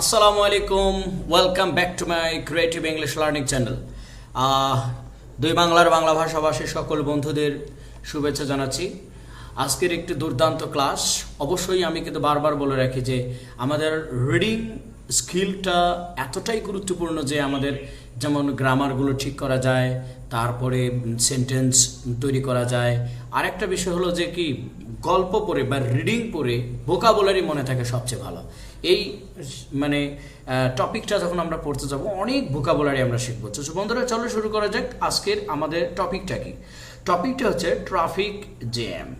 আসসালামু আলাইকুম welcome back to my creative English learning channel দুই বাংলার বাংলা ভাষাভাষী সকল বন্ধুদের শুভেচ্ছা জানাচ্ছি। আজকের একটি দুর্দান্ত ক্লাস অবশ্যই আমি কিন্তু বারবার বলে রাখি যে আমাদের রিডিং স্কিলটা এতটাই গুরুত্বপূর্ণ যে আমাদের যেমন গ্রামারগুলো ঠিক করা যায়, তারপরে সেন্টেন্স তৈরি করা যায়। আরেকটা বিষয় হলো যে কি, গল্প পড়ে বা রিডিং পড়ে ভোকাবুলারি মনে থাকে সবচেয়ে ভালো। এই মানে টপিকটা যখন আমরা পড়তে যাব, অনেক ভোকাবুলারি আমরা শিখব। তো বন্ধুরা, চলো শুরু করা যাক। আজকের আমাদের টপিকটা কি? টপিকটা হচ্ছে ট্রাফিক জ্যাম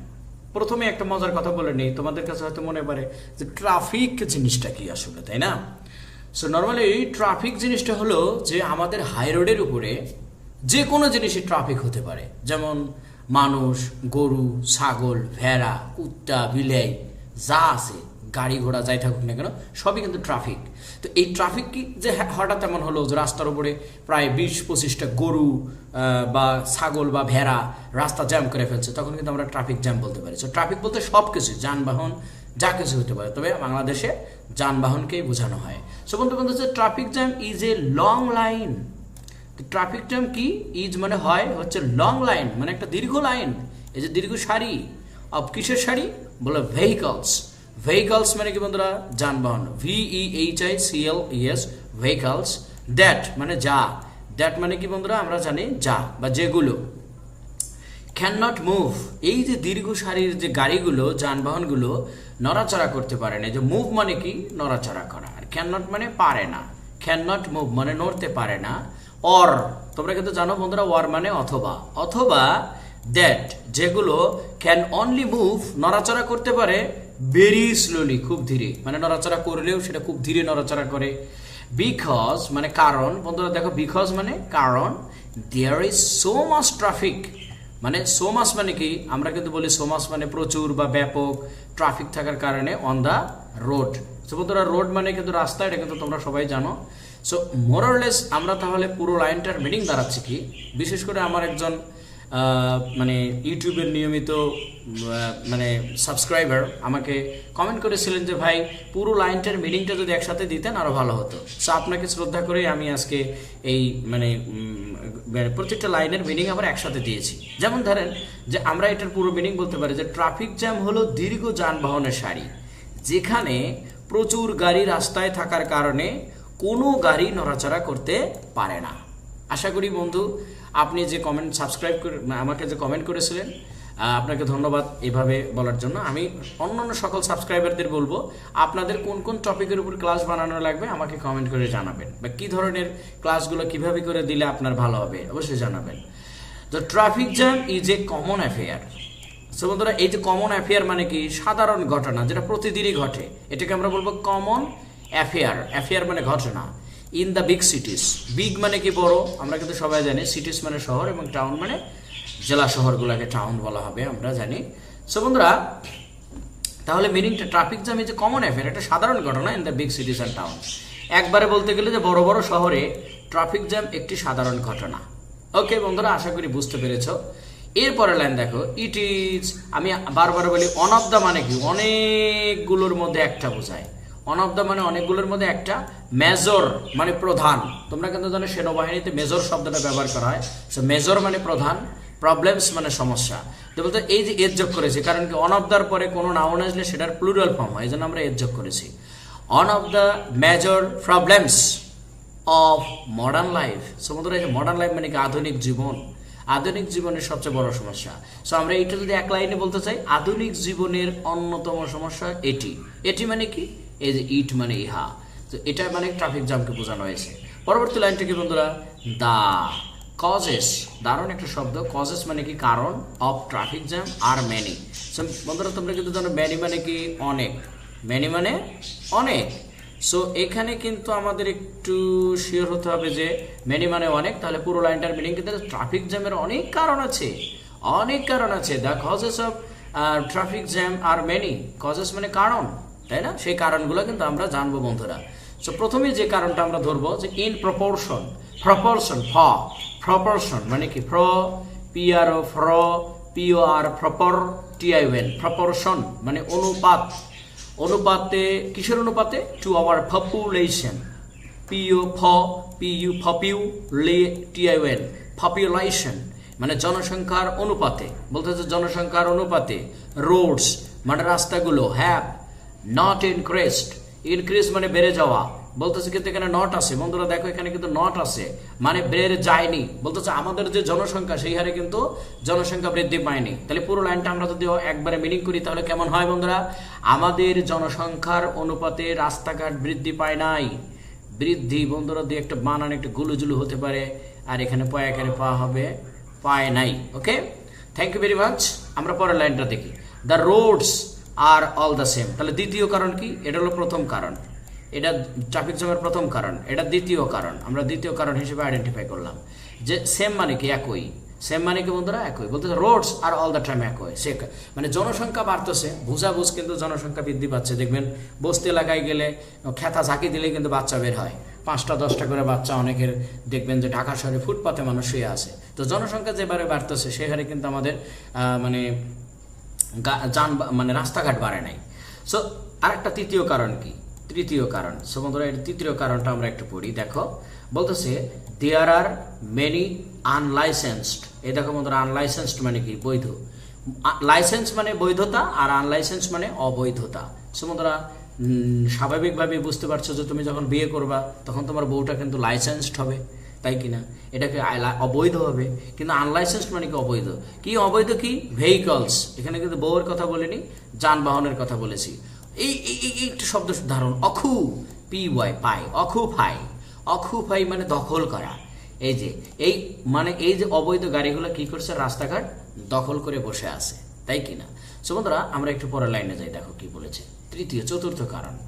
প্রথমে একটা মজার কথা বলে নেই। তোমাদের কাছে হয়তো মনে পারে যে ট্রাফিক জিনিসটা কি আসলে, তাই না? সো নর্মালি ট্রাফিক জিনিসটা হলো যে আমাদের হাই রোডের উপরে যে কোনো জিনিসই ট্রাফিক হতে পারে। যেমন মানুষ, গরু, ছাগল, ভেড়া, কুত্তা, বিলাই, যা আছে। গাড়ি ঘোড়া যাই থাকুক না কেন, সবই কিন্তু ট্রাফিক তো এই ট্রাফিক কি যে হঠাৎ এমন হলো যে রাস্তার উপরে প্রায় বিশ পঁচিশটা গরু বা ছাগল বা ভেড়া রাস্তা জ্যাম করে ফেলছে, তখন কিন্তু আমরা ট্রাফিক জ্যাম বলতে পারি। তো ট্রাফিক বলতে সব কিছু, যানবাহন, যা কিছু হতে পারে। তবে বাংলাদেশে যানবাহনকেই বোঝানো হয়। সো বন্ধু বন্ধু traffic jam is a long line traffic jam কি? ইজ মানে হয় হচ্ছে লং লাইন মানে একটা দীর্ঘ লাইন এই যে দীর্ঘ সারি অফ কিসের সারি? বলে ভেহিকলস ভেহিকলস মানে কি বন্ধুরা? যানবাহন V E H I C L E S vehicles that মানে যা। দ্যাট মানে কি বন্ধুরা? আমরা জানি যা, বা যেগুলো। ক্যান নট মুভ এই যে দীর্ঘ সারির যে গাড়িগুলো, যানবাহনগুলো, নড়াচড়া করতে পারে না। যে মুভ মানে কি? নড়াচড়া করা। আর ক্যান নট মানে পারে না। ক্যান নট মুভ মানে নড়তে পারে না। অর তোমরা কিন্তু জানো বন্ধুরা ওয়ার মানে অথবা। অথবা দ্যাট যেগুলো ক্যান অনলি মুভ নড়াচড়া করতে পারে ভেরি স্লোলি খুব ধীরে। মানে নড়াচড়া করলেও সেটা খুব ধীরে নড়াচড়া করে। বিকজ মানে কারণ, বন্ধুরা দেখো বিকজ মানে কারণ there is so mass traffic মানে সো মাস মানে কি? আমরা কিন্তু বলি সো মাস মানে প্রচুর বা ব্যাপক ট্রাফিক থাকার কারণে অন দ্য রোড সো বন্ধুরা রোড মানে কিন্তু রাস্তা, এটা কিন্তু তোমরা সবাই জানো। সো মোরলেস আমরা তাহলে পুরো লাইনটার মিনিং দাঁড়াচ্ছি কি? বিশেষ করে আমার একজন মানে ইউটিউবের নিয়মিত মানে সাবস্ক্রাইবার আমাকে কমেন্ট করেছিলেন যে, ভাই, পুরো লাইনটার মিনিংটা যদি একসাথে দিতেন, আরও ভালো হতো। সো আপনাকে শ্রদ্ধা করে আমি আজকে এই মানে মানে প্রত্যেকটা লাইনের মিনিং আবার একসাথে দিয়েছি। যেমন ধরেন যে, আমরা এটার পুরো মিনিং বলতে পারি যে ট্রাফিক জ্যাম হলো দীর্ঘ যানবাহনের সারি, যেখানে প্রচুর গাড়ি রাস্তায় থাকার কারণে কোনো গাড়ি নড়াচড়া করতে পারে না। আশা করি বন্ধু আপনি যে কমেন্ট সাবস্ক্রাইব করে আমাকে যে কমেন্ট করেছিলেন আপনাকে ধন্যবাদ এভাবে বলার জন্য। আমি অন্যান্য সকল সাবস্ক্রাইবারদের বলব, আপনাদের কোন কোন টপিকের উপর ক্লাস বানানো লাগবে, আমাকে কমেন্ট করে জানাবেন। বা কী ধরনের ক্লাসগুলো কীভাবে করে দিলে আপনার ভালো হবে, অবশ্যই জানাবেন। তো traffic jam is a common affair so বন্ধুরা, এই যে কমন অ্যাফেয়ার মানে কি? সাধারণ ঘটনা, যেটা প্রতিদিনই ঘটে। এটাকে আমরা বলব কমন অ্যাফেয়ার অ্যাফেয়ার মানে ঘটনা। In the big cities big মানে কি বড়? আমরা কিন্তু সবাই জানি সিটিস মানে শহর এবং টাউন মানে জেলা শহরগুলোকে টাউন বলা হবে, আমরা জানি। সো বন্ধুরা, তাহলে মিনিংটা ট্রাফিক জ্যাম যে কমন অ্যাফেয়ার এটা সাধারণ ঘটনা in the big cities and town একবারে বলতে গেলে যে বড় বড় শহরে ট্রাফিক জ্যাম একটি সাধারণ ঘটনা। ওকে বন্ধুরা, আশা করি বুঝতে পেরেছ। এরপরে লাইন দেখো ইট ইজ আমি বারবার বলি অন অফ দ্য মানে কি? অনেকগুলোর মধ্যে একটা বোঝায়। অন অফ দ্য মানে অনেকগুলোর মধ্যে একটা মেজর মানে প্রধান। তোমরা কিন্তু জানো সেনাবাহিনীতে মেজর শব্দটা ব্যবহার করা হয়। সো মেজর মানে প্রধান প্রবলেমস মানে সমস্যা। তো বলতে এই যে এর যোগ করেছি, কারণ কি অন অফ দ্যার পরে কোনো নাউন আসলে সেটার প্লুরাল ফর্ম হয় এই জন্য আমরা এর যোগ করেছি on of the major problems of modern life সমুদ্র এই যে মডার্ন লাইফ মানে কি আধুনিক জীবন? আধুনিক জীবনের সবচেয়ে বড় সমস্যা। সো আমরা এটা যদি এক লাইনে বলতে চাই, আধুনিক জীবনের অন্যতম সমস্যা এটি। এটি মানে কি? এই যে ইট মানে ইহা। তো এটা মানে ট্রাফিক জ্যামকে বোঝানো হয়েছে। পরবর্তী লাইনটা কি বন্ধুরা, দা কজেস দারুণ একটা শব্দ। কজেস মানে কি? কারণ of traffic jam are many বন্ধুরা, তোমরা কিন্তু জানো ম্যানি মানে কি? অনেক। ম্যানি মানে অনেক। সো এখানে কিন্তু আমাদের একটু শিওর হতে হবে যে ম্যানি মানে অনেক। তাহলে পুরো লাইনটার মিনিং কিন্তু ট্রাফিক জ্যামের অনেক কারণ আছে। অনেক কারণ আছে। The causes of traffic jam are many causes মানে কারণ। তাই না? সেই কারণগুলো কিন্তু আমরা জানব, বন্ধুরা। সো প্রথমে যে কারণটা আমরা ধরবো, যে ইন প্রপোর্শন প্রপোর্শন ফ প্রপোর্শন মানে কি? ফ্র পিআরও ফ্র পিও আর প্রপর টিআইওএন প্রপোর্শন মানে অনুপাত। অনুপাতে, কিসের অনুপাতে? টু আওয়ার পপুলেশন পিইউ ফ পিইউ ফপিউ লে টি আই টিআইএন পপুলেশন মানে জনসংখ্যার অনুপাতে। বলতে হচ্ছে জনসংখ্যার অনুপাতে। রোডস মানে রাস্তাগুলো হ্যাভ নট ইনক্রিজড ইনক্রিজ মানে বেড়ে যাওয়া। বলতেছে কিন্তু এখানে নট আছে। বন্ধুরা, দেখো এখানে কিন্তু নট আছে। মানে বেড়ে যায়নি। বলতেছে আমাদের যে জনসংখ্যা, সেই হারে কিন্তু জনসংখ্যা বৃদ্ধি পায়নি। তাহলে পুরো লাইনটা আমরা যদি একবারে মিনিং করি, তাহলে কেমন হয় বন্ধুরা? আমাদের জনসংখ্যার অনুপাতে রাস্তাঘাট বৃদ্ধি পায় নাই। বৃদ্ধি, বন্ধুরা দিয়ে একটা বানান, একটু গুলুজুলু হতে পারে। আর এখানে পয়াকারে পা হবে, পায় নাই। Okay thank you very much আমরা পরের লাইনটা দেখি। The roads are all the same তাহলে দ্বিতীয় কারণ কি? এটা হলো প্রথম কারণ। এটা ট্রাফিক জ্যামের প্রথম কারণ। এটা দ্বিতীয় কারণ। আমরা দ্বিতীয় কারণ হিসেবে আইডেন্টিফাই করলাম। যে সেম মানে কি? একই। সেম মানে কি বন্ধুরা? একই। বলতে roads are all the time একই। সে মানে জনসংখ্যা বাড়তেছে। বুঝাবুঝ কিন্তু জনসংখ্যা বৃদ্ধি পাচ্ছে। দেখবেন বস্তি এলাকায় গেলে খেতা ঝাঁকি দিলে কিন্তু বাচ্চা বের হয়। পাঁচটা, দশটা করে বাচ্চা অনেকের দেখবেন যে ঢাকা শহরে ফুটপাতে মানুষ শুয়ে আছে। তো জনসংখ্যা যেবারে বাড়তেছে, সেখানে কিন্তু আমাদের মানে যান মানে রাস্তাঘাট বাড়ে নাই। সো আরেকটা তৃতীয় কারণ কি? তৃতীয় কারণ। সো বন্ধুরা, এর তৃতীয় কারণটা আমরা একটু পড়ি, দেখো। বলতেছে দেয়ার আর মেনি আনলাইসেন্সড এই দেখো বন্ধুরা আনলাইসেন্সড মানে কি? বৈধ। লাইসেন্স মানে বৈধতা আর আনলাইসেন্স মানে অবৈধতা। সো বন্ধুরা স্বাভাবিকভাবে বুঝতে পারছ যে তুমি যখন বিয়ে করবা, তখন তোমার বউটা কিন্তু লাইসেন্সড হবে। তাই কিনা? এটাকে আই- অবৈধ হবে। কিন্তু আনলাইসেন্স মানে কি অবৈধ? কি অবৈধ কি? ভেহিকলস এখানে কিন্তু বউয়ের কথা বলিনি, যানবাহনের কথা বলেছি। এই একটু শব্দ ধারণ অখু পি ওয়াই পাই। অখু ফাই অখু ফাই মানে দখল করা। এই যে, এই মানে এই যে অবৈধ গাড়িগুলো কি করছে? রাস্তাঘাট দখল করে বসে আছে। তাই কিনা? সো বন্ধুরা, আমরা একটু পরের লাইনে যাই। দেখো কি বলেছে। তৃতীয়, চতুর্থ কারণ।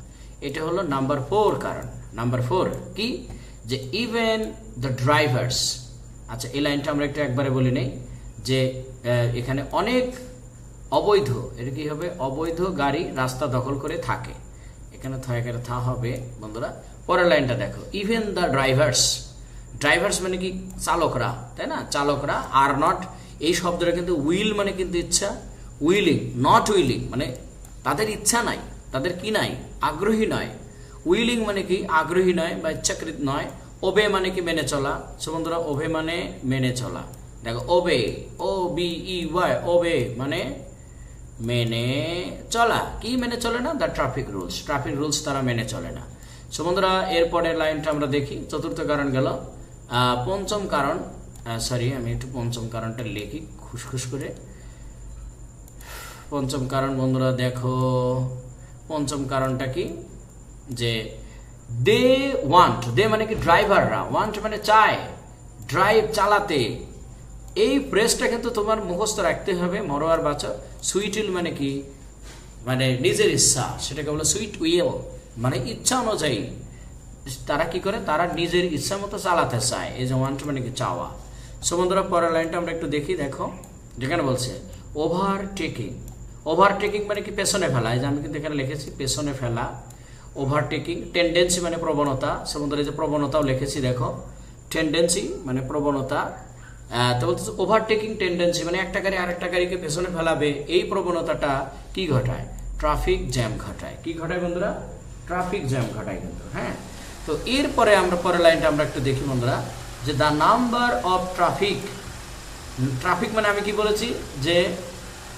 এটা হলো নাম্বার ফোর কারণ। নাম্বার ফোর কি? যে ইভেন দ্য ড্রাইভার্স আচ্ছা এই লাইনটা আমরা একটু একবারে বলি নেই, যে এখানে অনেক অবৈধ, এটা কি হবে? অবৈধ গাড়ি রাস্তা দখল করে থাকে। এখানে থয়াকারে থা হবে, বন্ধুরা। পরের লাইনটা দেখো। ইভেন দ্য ড্রাইভার্স ড্রাইভার্স মানে কি চালকরা, তাই না? চালকরা আর নট এই শব্দটা কিন্তু উইল মানে কিন্তু ইচ্ছা উইলিং নট উইলিং মানে তাদের ইচ্ছা নাই, তাদের কি নাই? আগ্রহী নয়। উইলিং মানে কি? আগ্রহী নয় বা ইচ্ছাকৃত নয়। ওবে মানে কি? মেনে চলা। সো বন্ধুরা ওবে মানে মেনে চলা। দেখো ওবে ও বি ই ওয়াই ওবে মানে মেনে চলা। কি মেনে চলে না? The traffic rules. Traffic rules তারা মেনে চলে না। সো বন্ধুরা, এরপরের লাইনটা আমরা দেখি। চতুর্থ কারণ গেল। পঞ্চম কারণ সরি আমি একটু পঞ্চম কারণটা লিখি খুসখুস করে। পঞ্চম কারণ বন্ধুরা, দেখো। পঞ্চম কারণটা কি? যে দে ওয়ান্ট, দে মানে কি ড্রাইভাররা, ওয়ান্ট মানে চায়, ড্রাইভ চালাতে। এই প্রেসটা কিন্তু তোমার মুখস্থ রাখতে হবে, মরোয়ার বাচ্চা সুইটিল মানে কি? মানে নিজের ইচ্ছা, সেটাকে বলে সুইট উইল মানে ইচ্ছা অনুযায়ী। তারা কি করে? তারা নিজের ইচ্ছা মতো চালাতে চায়, এই যে ওয়ান্ট মানে কি চাওয়া। সো বন্ধুরা, পরের লাইনটা আমরা একটু দেখি, দেখো। যেখানে বলছে ওভার টেকিং ওভারটেকিং মানে কি? পেছনে ফেলা, এই যে আমি কিন্তু এখানে লিখেছি, পেছনে ফেলা। ওভারটেকিং টেন্ডেন্সি মানে প্রবণতা, সমুদ্রে যে প্রবণতাও লিখেছি, দেখো। টেন্ডেন্সি মানে প্রবণতা। তো বলতেছে ওভারটেকিং টেন্ডেন্সি মানে একটা গাড়ি আরেকটা গাড়িকে পেছনে ফেলাবে। এই প্রবণতাটা কি ঘটায়? ট্রাফিক জ্যাম ঘটায়। কি ঘটায় বন্ধুরা? ট্রাফিক জ্যাম ঘটায় কিন্তু হ্যাঁ? তো এরপরে আমরা, পরের লাইনটা আমরা একটু দেখি বন্ধুরা, যে the number of traffic traffic মানে আমি কি বলেছি? যে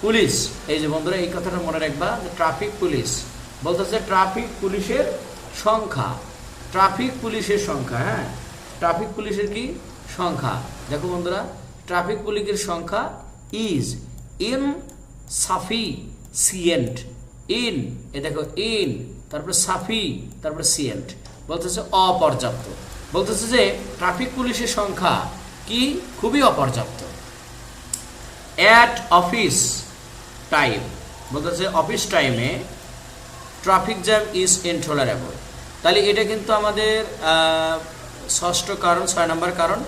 পুলিশ। এই যে বন্ধুরা, এই কথাটা মনে রাখবা ট্রাফিক পুলিশ বলতেছে ট্রাফিক পুলিশের সংখ্যা। ট্রাফিক পুলিশের সংখ্যা হ্যাঁ? ট্রাফিক পুলিশের কি? সংখ্যা। দেখো বন্ধুরা, ট্রাফিক পুলিশের সংখ্যা is insufficient in a দেখো ইন তারপরে সাফি তারপরে সিয়েন্ট বলতেছে অপর্যাপ্ত। বলতেছে যে, ট্রাফিক পুলিশের সংখ্যা কি? খুবই অপর্যাপ্ত। অ্যাট অফিস টাইম বলতেছে অফিস টাইমে ট্রাফিক জ্যাম ইজ ইনটলারেবল তাহলে এটা কিন্তু আমাদের ষষ্ঠ কারণ, ছয় নম্বর কারণ,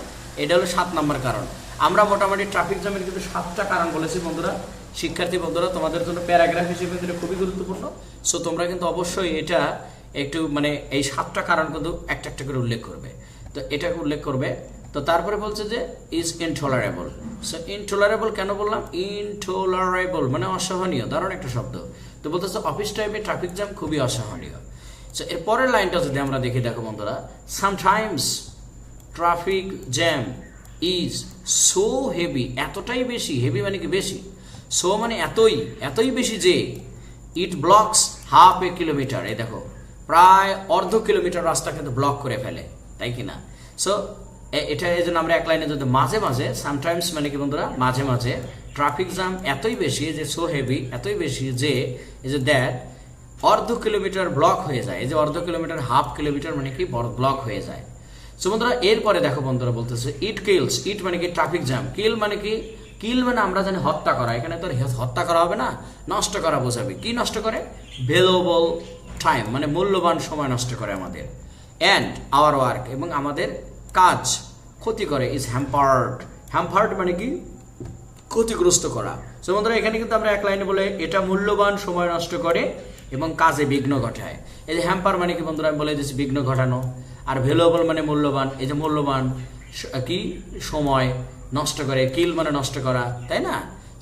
এটা হলো সাত নম্বর কারণ। আমরা মোটামুটি ট্রাফিক জ্যামের কিন্তু সাতটা কারণ বলেছি বন্ধুরা। শিক্ষার্থী বন্ধুরা, তোমাদের জন্য প্যারাগ্রাফ হিসেবে কিন্তু খুবই গুরুত্বপূর্ণ। সো তোমরা কিন্তু অবশ্যই এটা একটু মানে এই সাতটা কারণ কিন্তু একটা একটা করে উল্লেখ করবে। তো এটা উল্লেখ করবে। তো তারপরে বলছে যে ইজ ইনটলারেবল সো ইনটলারেবল কেন বললাম? ইনটলারেবল মানে অসহনীয়, দারুণ একটা শব্দ। তো বলতেছে অফিস টাইমে ট্রাফিক জ্যাম খুবই অসহনীয় সো এর পরের লাইনটা যদি আমরা দেখি, দেখো বন্ধুরা sometimes traffic jam is so heavy এতটাই বেশি হেভি মানে কি বেশি? সো মানে এতই এতই বেশি যে it blocks half a kilometre এই দেখো, প্রায় অর্ধ কিলোমিটার রাস্তা কিন্তু ব্লক করে ফেলে, তাই কি না? সো এটা এই জন্য আমরা এক লাইনে যদি মাঝে মাঝে সামটাইমস মানে কি বন্ধুরা? মাঝে মাঝে ট্রাফিক জ্যাম এতই বেশি, যে সো হেভি এতই বেশি যে, এই যে দ্যাট অর্ধ কিলোমিটার ব্লক হয়ে যায়। এই যে অর্ধ কিলোমিটার হাফ কিলোমিটার মানে কি? ব্লক হয়ে যায়। সো বন্ধুরা, এরপরে দেখো বন্ধুরা বলতেছে ইট কিলস ইট মানে কি? ট্রাফিক জ্যাম কিল মানে কি? কিল মানে আমরা জানি হত্যা করা। এখানে তো হত্যা করা হবে না, নষ্ট করা বোঝাবে। কি নষ্ট করে? ভেলোবল টাইম মানে মূল্যবান সময় নষ্ট করে আমাদের। অ্যান্ড আওয়ার ওয়ার্ক এবং আমাদের কাজ ক্ষতি করে ইজ হ্যাম্পার্ড হ্যাম্পার্ড মানে কি? ক্ষতিগ্রস্ত করা। সো বন্ধুরা, এখানে কিন্তু আমরা এক লাইনে বলে এটা মূল্যবান সময় নষ্ট করে এবং কাজে বিঘ্ন ঘটায়। এই যে হ্যাম্পার মানে কি বন্ধুরা? আমি বলে দিচ্ছি বিঘ্ন ঘটানো। আর ভ্যালুয়েবল মানে মূল্যবান। এই যে মূল্যবান কি? সময় নষ্ট করে। কিল মানে নষ্ট করা, তাই না?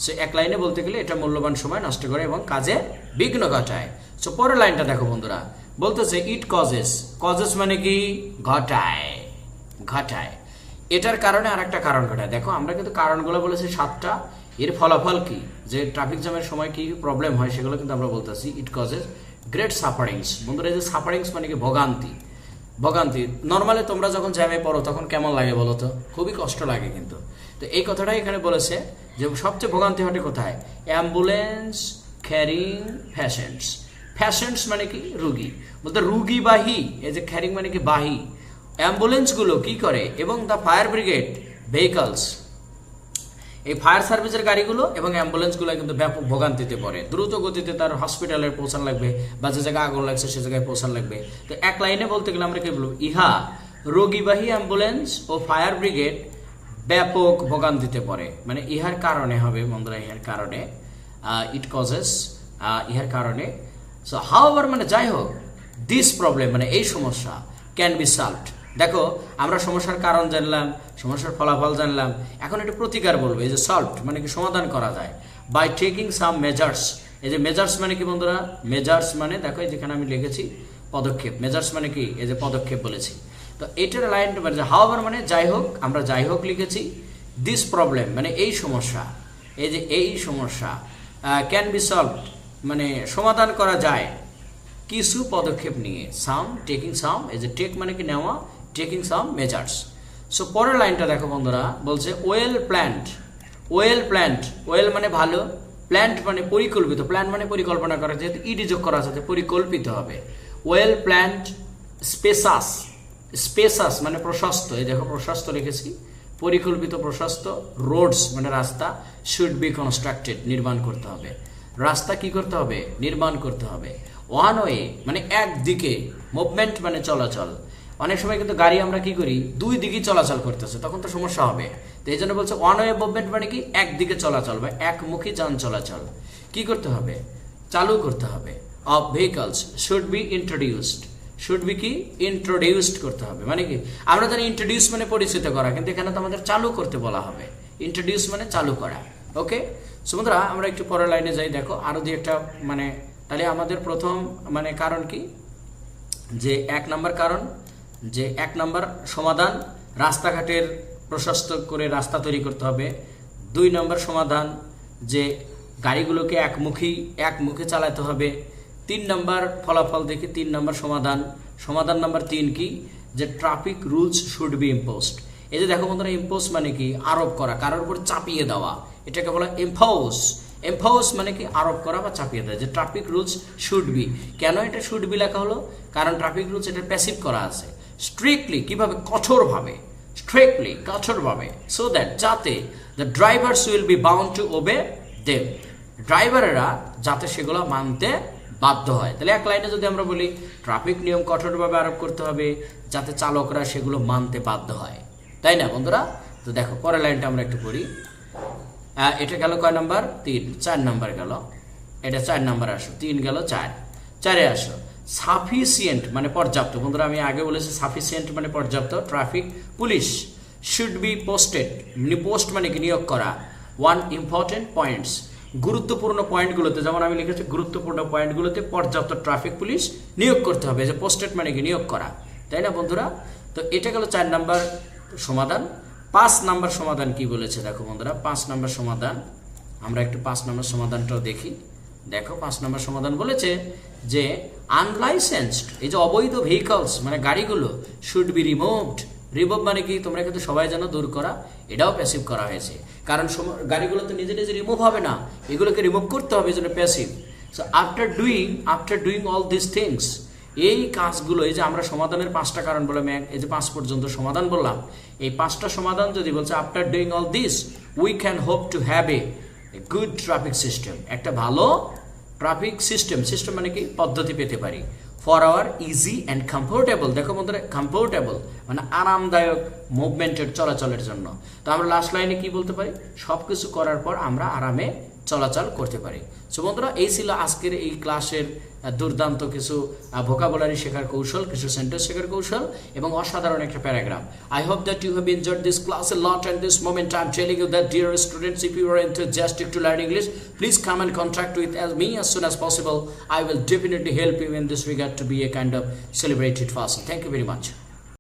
সো এক লাইনে বলতে গেলে এটা মূল্যবান সময় নষ্ট করে এবং কাজে বিঘ্ন ঘটায়। সো পরের লাইনটা দেখো বন্ধুরা। বলতেছে ইট কজেস কজেস মানে কি? ঘটায়। ঘটায়। এটার কারণে আর একটা কারণ ঘটায়। দেখো, আমরা কিন্তু কারণগুলো বলেছি সাতটা। এর ফলাফল কি? যে ট্রাফিক জ্যামের সময় কি প্রবলেম হয় সেগুলো কিন্তু আমরা বলতেছি। ইট কজেস গ্রেট সাফারিংস বন্ধুরা যে সাফারিংস মানে কি? ভোগান্তি। ভোগান্তি। নর্মালি তোমরা যখন জ্যামে পড়ো, তখন কেমন লাগে বলো তো? খুবই কষ্ট লাগে কিন্তু। তো এই কথাটাই এখানে বলেছে যে সবচেয়ে ভোগান্তি ঘটে কোথায়? অ্যাম্বুলেন্স ক্যারিং ফ্যাশেন্টস ফ্যাশেন্টস মানে কি? রুগী। বলতে রুগী বাহী এই যে ক্যারিং মানে কি? বাহী। অ্যাম্বুলেন্সগুলো কি করে? এবং দ্য ফায়ার ব্রিগেড ভেহিকলস। এই ফায়ার সার্ভিসের গাড়িগুলো এবং অ্যাম্বুলেন্সগুলো কিন্তু ব্যাপক ভোগান্তিতে পড়ে। দ্রুত গতিতে তার হসপিটালে পৌঁছান লাগবে বা যে জায়গায় আগুন লাগছে সে জায়গায় পৌঁছান লাগবে। তো এক লাইনে বলতে গেলে আমরা কি বলব? ইহা রোগীবাহী অ্যাম্বুলেন্স ও ফায়ার ব্রিগেড ব্যাপক ভোগান্তিতে পড়ে। মানে ইহার কারণে হবে বন্ধুরা, ইহার কারণে ইট কজেস ইহার কারণে। সো হাউ মানে যাই হোক দিস প্রবলেম মানে এই সমস্যা ক্যান বি সলভড দেখো, আমরা সমস্যার কারণ জানলাম, সমস্যার ফলাফল জানলাম। এখন একটু প্রতিকার বলব, এই যে সলভড মানে কি সমাধান করা যায়। বাই টেকিং সাম মেজার্স এই যে মেজার্স মানে কি বন্ধুরা? মেজার্স মানে দেখো, এই যেখানে আমি লিখেছি, পদক্ষেপ। মেজার্স মানে কি? এই যে পদক্ষেপ বলেছি। তো এটার লাইন মানে হাওয়ার মানে যাই হোক, আমরা যাই হোক লিখেছি দিস প্রবলেম মানে এই সমস্যা, এই যে এই সমস্যা ক্যান বি সলভড মানে সমাধান করা যায়। কিছু পদক্ষেপ নিয়ে সাম টেকিং সাম এই যে টেক মানে কি নেওয়া টেকিং সাম মেজার্স সো পরের লাইনটা দেখো বন্ধুরা, বলছে well plant well plant well মানে ভালো প্ল্যান্ট মানে পরিকল্পিত প্ল্যান মানে পরিকল্পনা করা, যেহেতু ইডি যোগ করা আছে পরিকল্পিত হবে। ওয়েল প্ল্যান্ট স্পেসাস স্পেসাস মানে প্রশস্ত, এই দেখো প্রশস্ত লিখেছি, পরিকল্পিত প্রশস্ত রোডস মানে রাস্তা শুড বি কনস্ট্রাক্টেড নির্মাণ করতে হবে। রাস্তা কি করতে হবে? নির্মাণ করতে হবে। ওয়ান ওয়ে মানে একদিকে মুভমেন্ট মানে চলাচল। অনেক সময় কিন্তু গাড়ি আমরা কি করি? দুই দিকেই চলাচল করতেছে, তখন তো সমস্যা হবে। তো এই জন্য বলছে ওয়ান ওয়ে মুভমেন্ট মানে কি? একদিকে চলাচল বা একমুখী যান চলাচল। কি করতে হবে? চালু করতে হবে। Of vehicles should be introduced should be কি? ইন্ট্রোডিউসড করতে হবে। মানে কি? আমরা জানি ইন্ট্রোডিউস মানে পরিচিত করা, কিন্তু এখানে তো আমাদের চালু করতে বলা হবে। ইন্ট্রোডিউস মানে চালু করা। ওকে সুমন্দ্রা আমরা একটু পরের লাইনে যাই। দেখো, আরও দিয়ে একটা মানে তাহলে আমাদের প্রথম মানে কারণ কি? যে এক নাম্বার কারণ যে এক নম্বর সমাধান, রাস্তাঘাটের প্রশস্ত করে রাস্তা তৈরি করতে হবে। দুই নম্বর সমাধান, যে গাড়িগুলোকে একমুখী, একমুখে চালাতে হবে। তিন নম্বর ফলাফল দেখি তিন নম্বর সমাধান। সমাধান নাম্বার তিন কি? যে traffic rules should be imposed এই যে দেখো বন্ধুরা ইম্পোজ মানে কি? আরোপ করা, কারোর উপর চাপিয়ে দেওয়া। এটাকে বলা এম্পাউস এম্পাউস মানে কি? আরোপ করা বা চাপিয়ে দেওয়া। যে ট্রাফিক রুলস শুড বি কেন এটা শুড বি লেখা হলো? কারণ ট্রাফিক রুলস এটা প্যাসিভ করা আছে। স্ট্রিক্টলি কীভাবে? কঠোরভাবে স্ট্রিক্টলি কঠোরভাবে সো দ্যাট যাতে the drivers will be bound to obey them ড্রাইভারেরা যাতে সেগুলো মানতে বাধ্য হয়। তাহলে এক লাইনে যদি আমরা বলি ট্রাফিক নিয়ম কঠোরভাবে আরোপ করতে হবে, যাতে চালকরা সেগুলো মানতে বাধ্য হয়। তাই না বন্ধুরা? তো দেখো, পরের লাইনটা আমরা একটু পড়ি। এটা গেল কয় নাম্বার? তিন। চার নাম্বার গেল। এটা চার নাম্বার আসো। তিন গেল চার। চারে আসো। সাফিসিয়েন্ট মানে পর্যাপ্ত। বন্ধুরা, আমি আগে বলেছি সাফিসিয়েন্ট মানে পর্যাপ্ত। Traffic, police should be posted post মানে কি? নিয়োগ করা। ওয়ান ইম্পর্টেন্ট পয়েন্টস গুরুত্বপূর্ণ পয়েন্টগুলোতে যেমন আমি লিখেছি, গুরুত্বপূর্ণ পয়েন্টগুলোতে পর্যাপ্ত ট্রাফিক পুলিশ নিয়োগ করতে হবে। যে পোস্টেড মানে কি? নিয়োগ করা। তাই না, বন্ধুরা? তো এটা গেল চার নাম্বার সমাধান। পাঁচ নাম্বার সমাধান কি বলেছে? দেখো বন্ধুরা, পাঁচ নাম্বার সমাধান। আমরা একটু পাঁচ নাম্বার সমাধানটাও দেখি। দেখো, পাঁচ নম্বর সমাধান বলেছে যে আনলাইসেন্সড এই যে অবৈধ ভেহিকলস মানে গাড়িগুলো শুড বি রিমুভড রিমুভ মানে কি? তোমরা কিন্তু সবাই যেন দূর করা, এটাও প্যাসিভ করা হয়েছে। কারণ গাড়িগুলো তো নিজে নিজে রিমুভ হবে না। এগুলোকে রিমুভ করতে হবে এই জন্য passive so after doing after doing all this things এই কাজগুলো, এই যে আমরা সমাধানের পাঁচটা কারণ বললাম এই যে পাঁচ পর্যন্ত সমাধান বললাম, এই পাঁচটা সমাধান যদি বলছে after doing all this we can hope to have a good traffic system একটা ভালো ট্রাফিক সিস্টেম সিস্টেম মানে কি? পদ্ধতি পেতে পারি। For our easy and comfortable দেখো বন্ধুরা কমফোর্টেবল মানে আরামদায়ক মুভমেন্টের চলাচলের জন্য। তো আমরা লাস্ট লাইনে কি বলতে পারি? সব কিছু করার পর আমরা আরামে চলাচল করতে পারে। সো বন্ধুরা, এই ছিল আজকের এই ক্লাসের দুর্দান্ত কিছু ভোকাবুলারি শেখার কৌশল, কিছু সেন্টেন্স শেখার কৌশল এবং অসাধারণ একটা paragraph I hope that you have enjoyed this class lot at this moment I am telling you that dear students if you are enthusiastic to learn English please come and contact with as me as soon as possible I will definitely help you in this regard to be a kind of celebrated person thank you very much